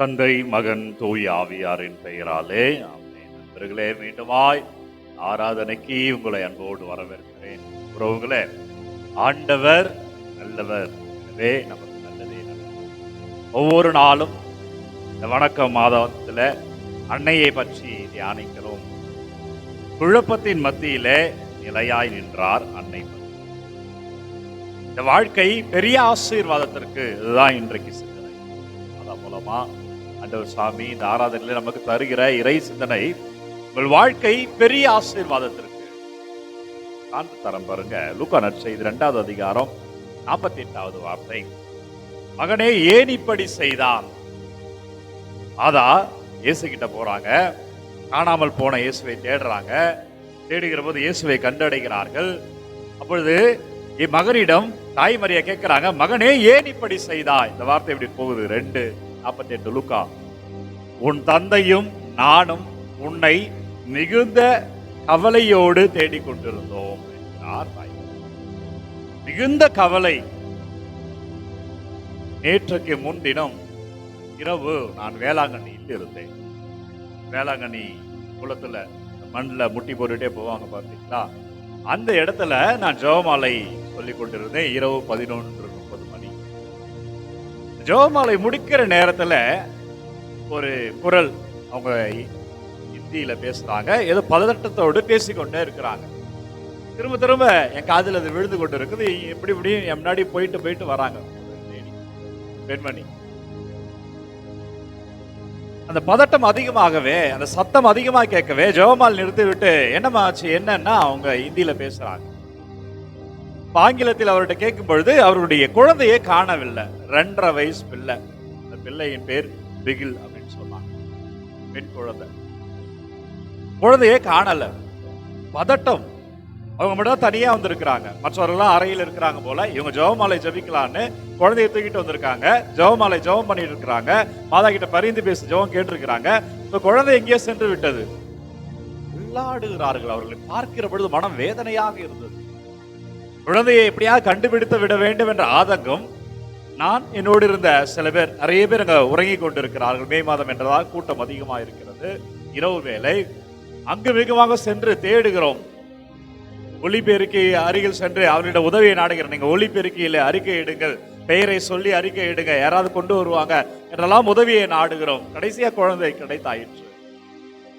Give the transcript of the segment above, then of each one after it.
தந்தை மகன் தூய் ஆவியாரின் பெயராலே. அம்மே நண்பர்களே மீண்டுமாய் ஆராதனைக்கு உங்களை அன்போடு வரவேற்கிறேன். உறவுகளே ஆண்டவர் நல்லவர். எனவே நமக்கு நல்லதே ஒவ்வொரு நாளும் இந்த வணக்க மாதத்துல அன்னையை பற்றி தியானிக்கிறோம். குழப்பத்தின் மத்தியிலே நிலையாய் நின்றார் அன்னை இந்த வாழ்க்கை பெரிய ஆசீர்வாதத்திற்கு இதுதான் இன்றைக்கு அதன் மூலமா அண்டவர் சாமி இந்த ஆராதனையில நமக்கு தருகிற இறை சிந்தனை உங்கள் வாழ்க்கை பெரிய ஆசீர்வாதத்திற்கு. சான்று தரம் பாருங்க. லூக்கா நற்செய்தி இரண்டாவது அதிகாரம் நாற்பத்தி எட்டாவது வார்த்தை. மகனே ஏன் இப்படி செய்தான் அதா இயேசு கிட்ட போறாங்க. காணாமல் போன இயேசுவை தேடுறாங்க. தேடுகிற போது இயேசுவை கண்டடைகிறார்கள். அப்பொழுது என் மகனிடம் தாய்மறிய கேட்கிறாங்க மகனே ஏன் இப்படி செய்தா இந்த வார்த்தை இப்படி போகுது? ரெண்டு நாற்பத்தி எட்டு லுக்கா. உன் தந்தையும் நானும் உன்னை மிகுந்த கவலையோடு தேடிக் கொண்டிருந்தோம் என்றார் தாய் மிகுந்த கவலை. நேற்றுக்கு முன்தினம் இரவு நான் வேளாங்கண்ணியில் இருந்தேன். வேளாங்கண்ணி குளத்துல மண்ணில் முட்டி போட்டுட்டே போவாங்க பார்த்தீங்களா அந்த இடத்துல நான் ஜோமாலை சொல்லிக் கொண்டிருந்தேன் இரவு பதினொன்று முப்பது மணி. ஜோமாலை முடிக்கிற நேரத்தில் ஒரு குரல் அவங்க ஹிந்தியில் பேசுகிறாங்க ஏதோ பதட்டத்தோடு பேசிக்கொண்டே இருக்கிறாங்க. திரும்ப திரும்ப என் காதில் அது விழுந்து கொண்டு இருக்குது எப்படி இப்படியும் என் முன்னாடி போயிட்டு போயிட்டு வராங்க. பெண்மணி. அந்த பதட்டம் அதிகமாகவே அந்த சத்தம் அதிகமாக கேட்கவே ஜெபமால் நிறுத்தி விட்டு என்னம்மா என்னன்னா அவங்க ஹிந்தியில் பேசுகிறாங்க ஆங்கிலத்தில் அவர்கிட்ட கேட்கும் பொழுது அவருடைய குழந்தையை காணவில்லை. ரெண்டரை வயசு பிள்ளை. அந்த பிள்ளையின் பேர் பிகில் அப்படின்னு சொன்னாங்க பெண் குழந்தை. குழந்தையே காணல. பதட்டம். அவங்க மட்டும் தனியா வந்திருக்கிறாங்க. மற்றவர்கள்லாம் அறையில் இருக்கிறாங்க போல. இவங்க ஜெபமாலை ஜபிக்கலான்னு குழந்தையை தூக்கிட்டு வந்திருக்காங்க. ஜெபமாலை ஜெபம் பண்ணிட்டு இருக்கிறாங்க. மாதா கிட்ட பரிந்து பேசி ஜெபம் கேட்டிருக்கிறாங்க. இப்ப குழந்தை எங்கேயோ சென்று விட்டது. விளையாடுகிறார்கள் அவர்களை. பார்க்கிற பொழுது மனம் வேதனையாக இருந்தது. குழந்தையை எப்படியா கண்டுபிடித்து விட வேண்டும் என்ற ஆதங்கம் நான் என்னோடு இருந்த சில பேர் நிறைய பேர் அங்க உறங்கிக் கொண்டிருக்கிறார்கள். மே மாதம் என்றதால் கூட்டம் அதிகமாக இருக்கிறது இரவு வேலை அங்கு மிகமாக சென்று தேடுகிறோம். ஒலிபெருக்கி அருகில் சென்று அவர்களிடம் உதவியை நாடுகிறேன். நீங்க ஒளிபெருக்கியில் அறிக்கை இடுங்கள். பெயரை சொல்லி அறிக்கை இடுங்க. யாராவது கொண்டு வருவாங்க என்றெல்லாம் உதவியை நாடுகிறோம். கடைசியா குழந்தை கிடைத்தாயிற்று.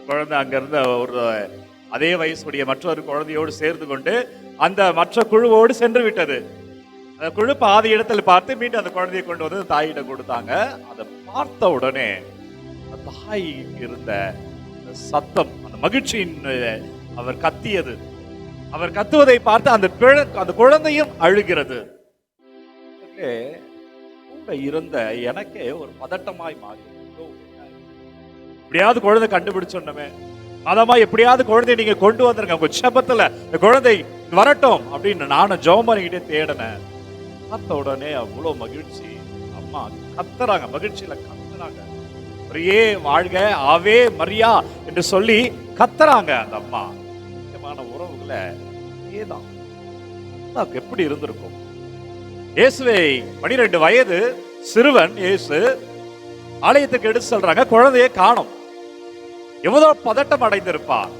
குழந்தை அங்கிருந்த ஒரு அதே வயசுடைய மற்றொரு குழந்தையோடு சேர்ந்து கொண்டு அந்த மற்ற குழுவோடு சென்று விட்டது. அந்த குழு பாதி இடத்துல பார்த்து மீண்டும் அந்த குழந்தையை கொண்டு வந்து தாயிடம் கொடுத்தாங்க. அதை பார்த்த உடனே அந்த இருந்த சத்தம் அந்த மகிழ்ச்சியின் அவர் கத்தியது. அவர் கத்துவதை பார்த்து அந்த அந்த குழந்தையும் அழுகிறது. கூட இருந்த எனக்கே ஒரு பதட்டமாய் மாறி எப்படியாவது குழந்தை கண்டுபிடிச்சோன்னமே அதமா எப்படியாவது குழந்தைய நீங்க கொண்டு வந்துருங்க. உங்க செபத்துல இந்த குழந்தை வரட்டும் அப்படின்னு நானும் ஜெபம் பண்ணிக்கிட்டே தேடினேன். பார்த்த உடனே அவ்வளவு மகிழ்ச்சி. அம்மா கத்துறாங்க மகிழ்ச்சியில கத்துறாங்க. ஒரே வாழ்க ஆவே மரியா என்று சொல்லி கத்துறாங்க அந்த அம்மா. முக்கியமான உறவுகளை ஏதான் எப்படி இருந்திருக்கும்? இயேசுவை பனிரெண்டு வயது சிறுவன் இயேசு ஆலயத்துக்கு எடுத்து சொல்றாங்க குழந்தையை காணும். எவ்வளவு பதட்டம் அடைந்திருப்பார்?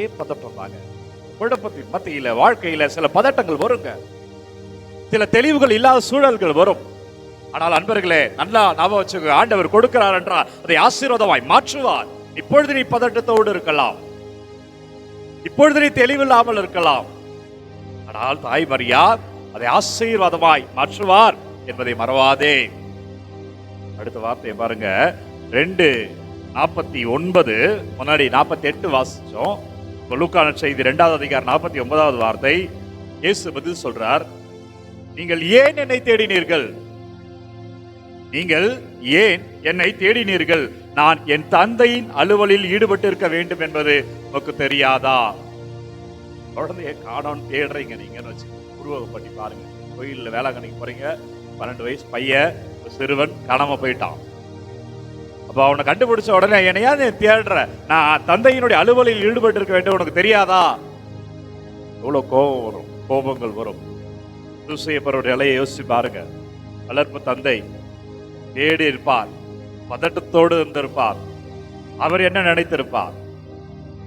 ஏ பதட்டம் தாங்க குழப்பத்தின் மத்தியில வாழ்க்கையில சில பதட்டங்கள் வருங்க. சில தெளிவுகள் இல்லாத சூழல்கள் வரும். ஆனால் அன்பர்களே நல்லா ஞாபகம் வச்சுக்க ஆண்டவர் கொடுக்கிறார் என்றால் அதை ஆசீர்வாதமாய் மாற்றுவார். இப்பொழுது நீ பதட்டத்தோடு இருக்கலாம். இப்பொழுது நீ தெளிவில்லாமல் இருக்கலாம். ஆனால் தாய் மரியா அதை ஆசீர்வாதமாய் மாற்றுவார் என்பதை மறவாதே. அடுத்த வார்த்தையை பாருங்க. ரெண்டு நாற்பத்தி ஒன்பது முன்னாடி நாற்பத்தி எட்டு வாசிச்சோம். இப்ப லூக்கான செய்தி ரெண்டாவது அதிகாரம் நாற்பத்தி ஒன்பதாவது வார்த்தை. இயேசு பதில் சொல்றார் நீங்கள் ஏன் என்னை தேடினீர்கள்? நீங்கள் ஏன் என்னை தேடினீர்கள்? நான் என் தந்தையின் அலுவலில் ஈடுபட்டிருக்க வேண்டும் என்பது நமக்கு தெரியாதா? குழந்தைய காணோம் தேடுறீங்க நீங்கன்னு வச்சு உருவகம் பண்ணி பாருங்க. கோயிலில் வேளாங்கண்ணிக்கு போறீங்க. பன்னெண்டு வயசு பையன் சிறுவன் காணாம போயிட்டான். அப்போ அவனை கண்டுபிடிச்ச உடனே என்னையா நீ தேடுற? நான் தந்தையினுடைய அலுவலில் ஈடுபட்டு இருக்க வேண்டும் உனக்கு தெரியாதா? எவ்வளோ கோபம் வரும். கோபங்கள் வரும். சூசையப்பருடைய இலையை யோசிச்சு பாருங்க. வளர்ப்பு தந்தை தேடி இருப்பார். பதட்டத்தோடு இருந்திருப்பார். அவர் என்ன நினைத்திருப்பார்?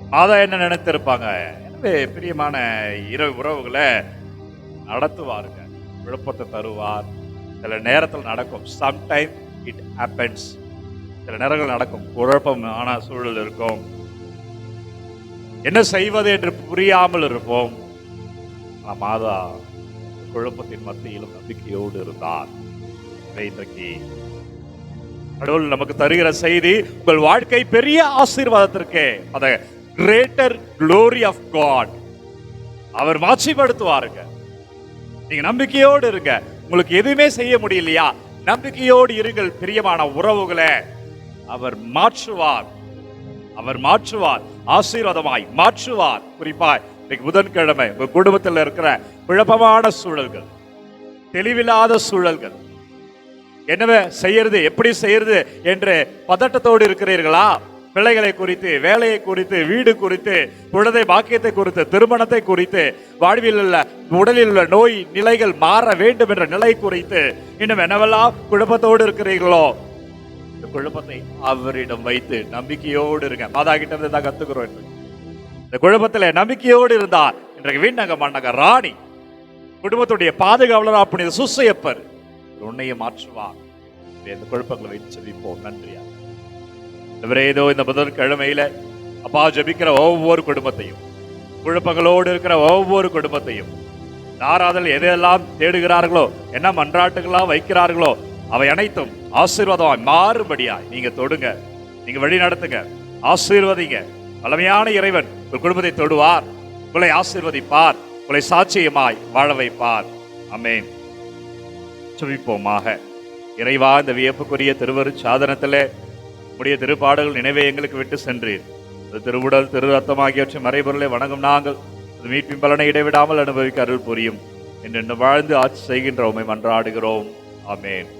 மாதா என்ன நினைத்திருப்பாங்க? எனவே பிரியமான இரவு உறவுகளை நடத்துவாருங்க. விழுப்பத்தை தருவார். சில நேரத்தில் நடக்கும். சம்டைம் இட் ஹேப்பன்ஸ் சில நேரங்கள் நடக்கும். குழப்பமான சூழல் இருக்கும். என்ன செய்வது என்று புரியாமல் இருப்போம். ஆனால் மாதா குழப்பத்தின் மத்தியிலும் நம்பிக்கையோடு இருந்தார். இன்றைக்கு கடவுள் நமக்கு தருகிற செய்தி உங்கள் வாழ்க்கை பெரிய ஆசீர்வாதத்திற்கு. அத கிரேட்டர் குளோரி ஆஃப் காட் அவர் மாட்சிப்படுத்துவாருங்க நீங்க நம்பிக்கையோடு இருங்க. உங்களுக்கு எதுவுமே செய்ய முடியலையா? நம்பிக்கையோடு இருங்கள் பிரியமான உறவுகளே. அவர் மாற்றுவார். அவர் மாற்றுவார். ஆசீர்வாதமாய் மாற்றுவார். குறிப்பாய் இன்னைக்கு புதன்கிழமை உங்க குடும்பத்தில் இருக்கிற குழப்பமான சூழல்கள் தெளிவில்லாத சூழல்கள். என்னவே செய்யறது எப்படி செய்யறது என்று பதட்டத்தோடு இருக்கிறீர்களா? பிள்ளைகளை குறித்து வேலையை குறித்து வீடு குறித்து குழந்தை பாக்கியத்தை குறித்து திருமணத்தை குறித்து வாழ்வில் உள்ள உடலில் உள்ள நோய் நிலைகள் மாற வேண்டும் என்ற நிலை குறித்து இன்னும் என்னவெல்லாம் குழப்பத்தோடு இருக்கிறீர்களோ? இந்த குழப்பத்தை அவரிடம் வைத்து நம்பிக்கையோடு இருங்க. மாதா கிட்ட இருந்து தான் கத்துக்கிறோம் இந்த குழப்பத்துல நம்பிக்கையோடு இருந்தார் இன்றைக்கு வீணங்க மன்னக ராணி குடும்பத்துடைய பாதுகாவலர் அப்படி சுசையப்பர் உன்னையும் மாற்றுவார். இந்த குழப்பங்களை வைத்து செவிப்போம் நன்றியா இவரே ஏதோ இந்த புதன்கிழமையில அப்பா ஜெபிக்கிற ஒவ்வொரு குடும்பத்தையும் குழப்பங்களோடு இருக்கிற ஒவ்வொரு குடும்பத்தையும் யாராதல் எதையெல்லாம் தேடுகிறார்களோ என்ன மன்றாட்டுகளாக வைக்கிறார்களோ அவை அனைத்தும் ஆசீர்வாதமாய் மாறுபடியாய் நீங்க தொடுங்க. நீங்க வழி நடத்துங்க. ஆசீர்வதிங்க. பழமையான இறைவன் ஒரு குடும்பத்தை தொடுவார். உங்களை ஆசீர்வதிப்பார். உங்களை சாட்சியமாய் வாழ வைப்பார். அமேன் சுமிப்போமாக இறைவா இந்த வியப்புக்குரிய திருவரு சாதனத்திலே உடைய திருப்பாடுகள் நினைவை எங்களுக்கு விட்டு சென்றீர். அது திருவுடல் திரு ரத்தம் ஆகியவற்றை மறைபொருளை வணங்கும் நாங்கள். அது மீட்பின் பலனை இடைவிடாமல் அனுபவிக்க அருள் புரியும். என்று வாழ்ந்து ஆட்சி செய்கின்ற உண்மை மன்றாடுகிறோம். அமேன்